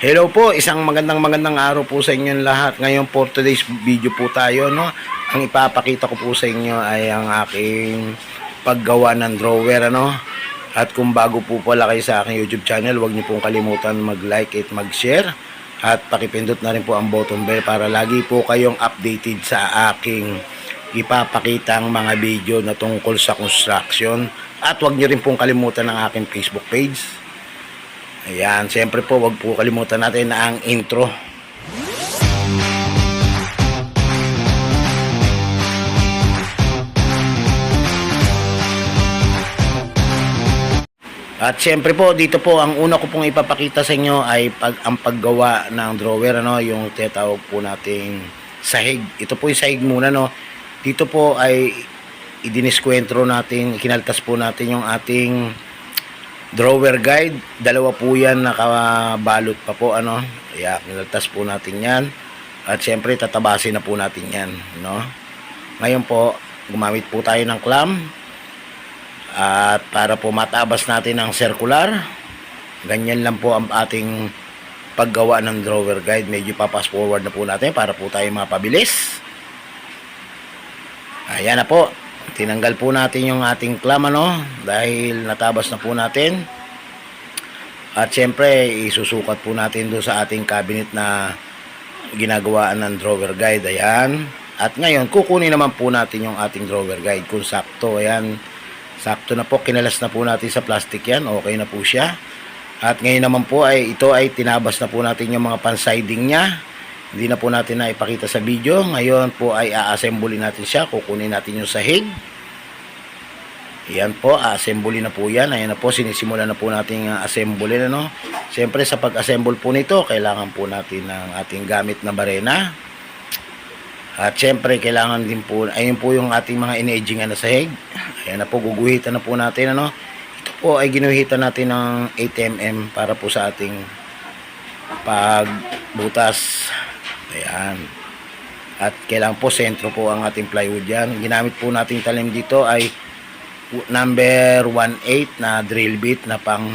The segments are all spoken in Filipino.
Hello po, isang magandang magandang araw po sa inyong lahat. Ngayon for today's video po tayo, no. Ang ipapakita ko po sa inyo ay ang aking paggawa ng drawer, ano. At kung bago po pala kayo sa aking YouTube channel, huwag niyo pong kalimutan mag-like at mag-share. At pakipindot na rin po ang button bell para lagi po kayong updated sa aking ipapakitang mga video na tungkol sa construction. At huwag niyo rin pong kalimutan ang aking Facebook page. Ayan, siyempre po, wag po kalimutan natin na ang intro. At siyempre po, dito po, ang una ko pong ipapakita sa inyo ay pag, ang paggawa ng drawer, ano, yung tinatawag po nating sahig. Ito po yung sahig muna, no. Dito po ay idiniskwentro natin, kinaltas po natin yung ating drawer guide. Dalawa po yan, nakabalot pa po, ano. Kaya, kinaltas po natin yan. At siyempre, tatabasin na po natin yan, no. Ngayon po, gumamit po tayo ng clamp. At para po matabas natin ang circular, ganyan lang po ang ating paggawa ng drawer guide. Medyo papas forward na po natin para po tayo mapabilis. Ayan na po. Tinanggal po natin yung ating clamp ano dahil natabas na po natin. At syempre, isusukat po natin doon sa ating cabinet na ginagawaan ng drawer guide. Ayan. At ngayon, kukunin naman po natin yung ating drawer guide kung sakto. Ayan. Sakto na po, kinalas na po natin sa plastic yan. Okay na po siya. At ngayon naman po ay ito ay tinabas na po natin yung mga pan-siding niya. Hindi na po natin na ipakita sa video. Ngayon po ay a-assemble natin siya. Kukunin natin yung sahig. Yan po, a-assemble na po yan. Ayan na po, sinisimula na po natin uh, assemble na no. Siyempre sa pag-assemble po nito, kailangan po natin ng ating gamit na barena. At syempre, kailangan din po, ayun po yung ating mga in-edgingan na sahig. Ayan na po, guguhitan na po natin, ano. Ito po ay ginuhitan natin ng 8mm para po sa ating pagbutas. Ayan. At kailangan po, sentro po ang ating plywood yan. Ginamit po natin talim dito ay number 18 na drill bit na pang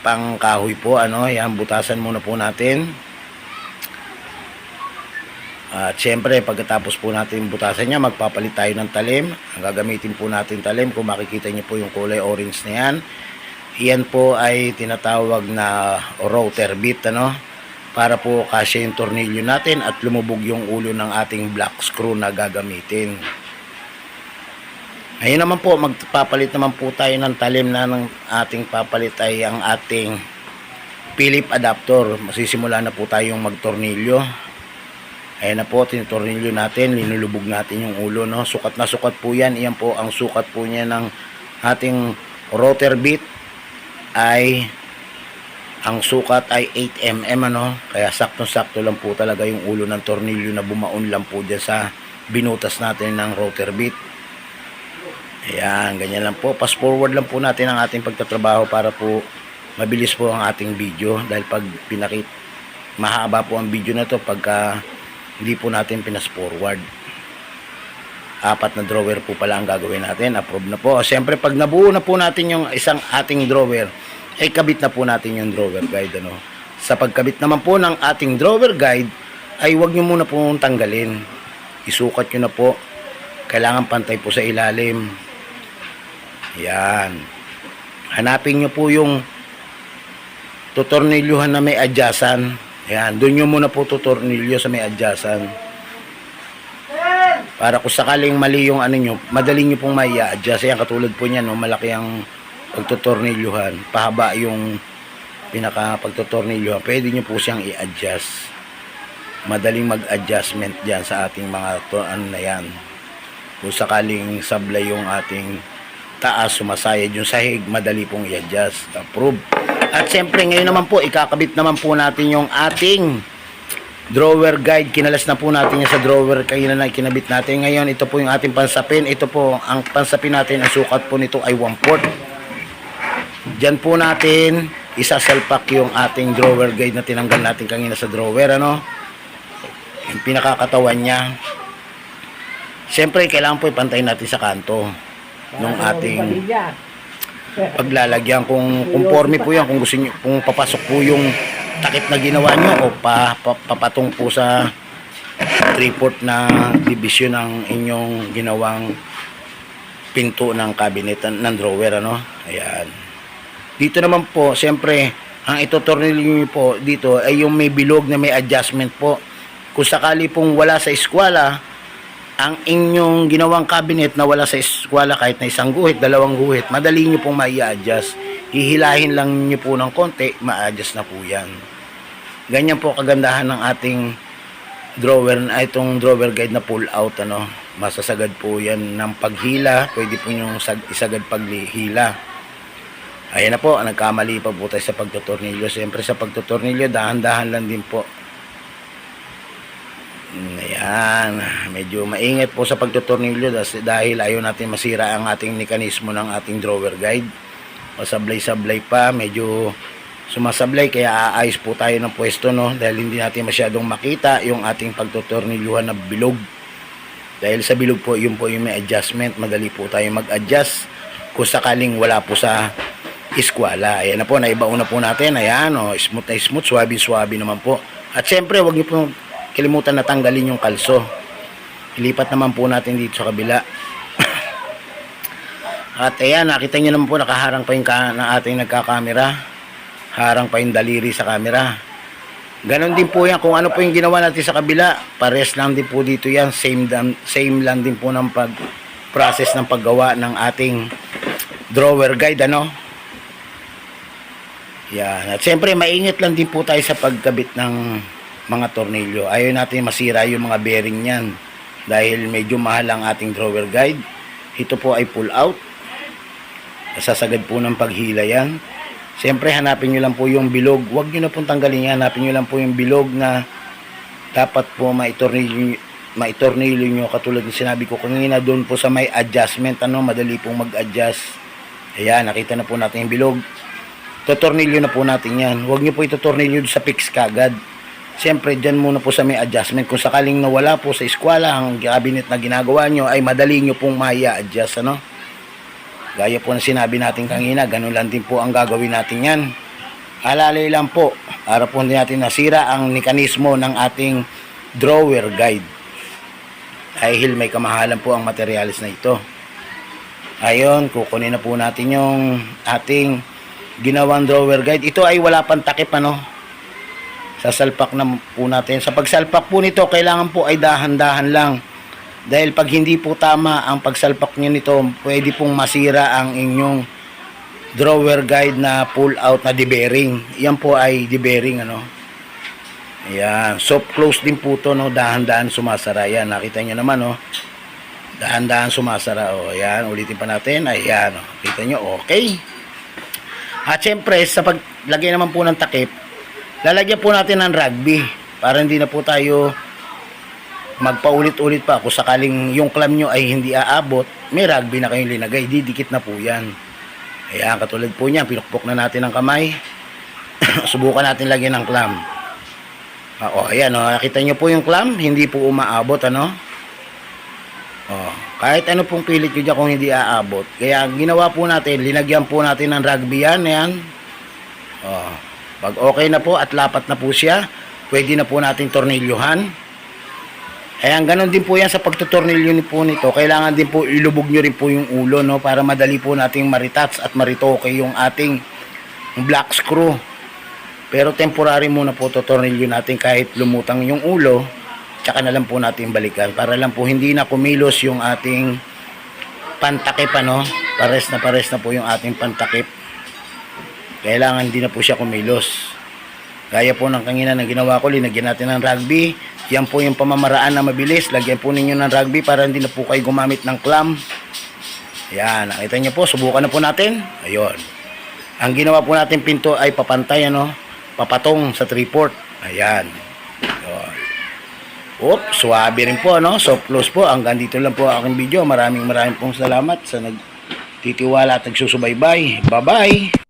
pang kahoy po ano yan butasan muna po natin at syempre, pagkatapos po natin butasan niya, magpapalit tayo ng talim. Ang gagamitin po natin talim, kung makikita niyo po yung kulay orange na yan. Iyan po ay tinatawag na router bit, ano? Para po kasya yung tornilyo natin at lumubog yung ulo ng ating black screw na gagamitin. Ngayon naman po, magpapalit naman po tayo ng talim na ng ating papalit ay ang ating Philip adapter. Masisimula na po tayong magtornilyo. Ayan na po, tinitornilyo natin, linulubog natin yung ulo, no? Sukat na sukat po yan. Iyan po ang sukat po niya ng ating rotor bit ay ang sukat ay 8mm, ano? Kaya sakto-sakto lang po talaga yung ulo ng tornilyo na bumaon lang po dyan sa binutas natin ng rotor bit. Ayan, ganyan lang po. Fast forward lang po natin ang ating pagtatrabaho para po mabilis po ang ating video dahil pag pinakit mahaba po ang video na to pagka hindi po natin pinas forward apat na drawer po pala ang gagawin natin approve na po siyempre pag nabuo na po natin yung isang ating drawer ay kabit na po natin yung drawer guide ano? Sa pagkabit naman po ng ating drawer guide ay huwag nyo muna po tanggalin. Isukat nyo na po. Kailangan pantay po sa ilalim. Yan. Hanapin nyo po yung tutornilyuhan na may adyasan. Ayan, doon nyo muna po tutornilyo sa may adyasan. Para kung sakaling mali yung ano nyo, madali nyo pong may adjust Ayan, katulad po niyan, no, malaki ang pagtutornilyuhan. Pahaba yung pinaka pagtutornilyuhan. Pwede nyo po siyang i-adjust. Madaling mag-adjustment dyan sa ating mga to, ano na yan. Kung sakaling sablay yung ating taas, sumasayad yung sahig, madali pong i-adjust. Approve. At siyempre ngayon naman po, ikakabit naman po natin yung ating drawer guide. Kinalas na po natin yung sa drawer kayo na kinabit natin. Ngayon, ito po yung ating pansapin. Ito po, ang pansapin natin, ang sukat po nito ay 1 port. Diyan po natin isasalpak yung ating drawer guide na tinanggal natin kanina sa drawer. Ano? Yung pinakakatawan niya. Siyempre, kailangan po ipantayin natin sa kanto ng ating paglalagyan kung conforme po yan kung gusto niyo kung papasok po yung takip na ginawa nyo o pa, pa, papatong po sa 3-4 na division ng inyong ginawang pinto ng cabinet ng drawer ano ayan dito naman po siyempre ang itotornilyo nyo po dito ay yung may bilog na may adjustment po kung sakali pong wala sa eskwela ang inyong ginawang cabinet na wala sa eskwela kahit na isang guhit, dalawang guhit, madali nyo pong mai-adjust. Hihilahin lang nyo po ng konti, ma-adjust na po yan. Ganyan po kagandahan ng ating drawer, itong drawer guide na pull out, ano. Masasagad po yan ng paghila, pwede po sag- isagad paghila. Ayan na po, nagkamali pa po tayo sa pagtutornilyo. Siyempre sa pagtutornilyo, dahan-dahan lang din po. Ayan, medyo maingat po sa pagtutornilyo dahil ayaw natin masira ang ating mekanismo ng ating drawer guide. Pasablay-sablay pa, medyo sumasablay kaya aayos po tayo ng pwesto no dahil hindi natin masyadong makita yung ating pagtutornilyuhan na bilog. Dahil sa bilog po, yun po yung may adjustment, madali po tayo mag-adjust kung sakaling wala po sa iskwala. Ayan na po, naibauna po natin. Ayan, oh, smooth na smooth, swabe-swabe naman po. At syempre, wag niyo po kalimutan na tanggalin yung kalso. Ilipat naman po natin dito sa kabila. At ayan, nakita niyo naman po nakaharang pa yung ka, ng ating nagkakamera. Harang pa yung daliri sa camera. Ganon din po yan. Kung ano po yung ginawa natin sa kabila, pares lang din po dito yan. Same, same lang din po ng pag process ng paggawa ng ating drawer guide, ano? Yan. At siyempre, maingat lang din po tayo sa pagkabit ng mga tornilyo. Ayaw natin masira yung mga bearing niyan. Dahil medyo mahal ang ating drawer guide. Ito po ay pull out. Sasagad po ng paghila yan. Siyempre, hanapin nyo lang po yung bilog. Huwag nyo na pong tanggalin yan. Hanapin nyo lang po yung bilog na dapat po maitornilyo, maitornilyo nyo. Katulad ng sinabi ko kanina doon po sa may adjustment. Ano, madali pong mag-adjust. Ayan, nakita na po natin yung bilog. Totornilyo na po natin yan. Huwag nyo po itotornilyo sa fix kagad. Siyempre, dyan muna po sa may adjustment. Kung sakaling nawala po sa eskwela ang cabinet na ginagawa nyo, ay madali nyo pong maya adjust ano? Gaya po na sinabi natin kanina, ganun lang din po ang gagawin natin yan. Alalay lang po, para po hindi natin nasira ang mekanismo ng ating drawer guide. Dahil may kamahalan po ang materialis na ito. Ayon, kukunin na po natin yung ating ginawang drawer guide. Ito ay wala pang takip ano. Sasalpak na po natin. Sa pagsalpak po nito, kailangan po ay dahan-dahan lang. Dahil pag hindi po tama ang pagsalpak nyo nito, pwede pong masira ang inyong drawer guide na pull out na debearing. Yan po ay debearing ano. Ayan, soft close din po to no, dahan-dahan sumasara. Yan, nakita nyo naman no. Dahan-dahan sumasara. O, ayan, ulitin pa natin. Ayan, o. Kita nyo, okay. At syempre, sa paglagay naman po ng takip, lalagyan po natin ng rugby para hindi na po tayo magpaulit-ulit pa. Kung sakaling yung clam nyo ay hindi aabot may rugby na kayong linagay didikit na po yan. Ayan katulad po niyan pinukpok na natin ang kamay. Subukan natin lagyan ng clam. Oh, ayan oh, nakita nyo po yung clam hindi po umaabot ano oh, kahit ano pong pilit nyo dyan kung hindi aabot kaya ginawa po natin linagyan po natin ng rugby yan ayan oh, pag okay na po at lapat na po siya pwede na po natin tornilyuhan Ayan, ganun din po yan sa pagtutornilyo ni po nito. Kailangan din po ilubog nyo rin po yung ulo, no? Para madali po nating maritats at maritoke yung ating black screw. Pero temporary muna po tutornilyo natin kahit lumutang yung ulo. Tsaka na lang po natin balikan. Para lang po hindi na kumilos yung ating pantakip, ano? Pares na pares na po yung ating pantakip. Kailangan hindi na po siya kumilos. Gaya po ng kanina na ginawa ko, linagyan natin ng rugby. Yan po yung pamamaraan na mabilis. Lagyan po ninyo ng rugby para hindi na po kayo gumamit ng clam. Yan, nakita niyo po, subukan na po natin. Ayun. Ang ginawa po natin pinto ay papantay, ano? Papatong sa 3-port. Ayan. Oop, swabe rin po, no? So close po. Hanggang dito lang po aking video. Maraming maraming pong salamat sa nagtitiwala at nagsusubaybay. Bye-bye!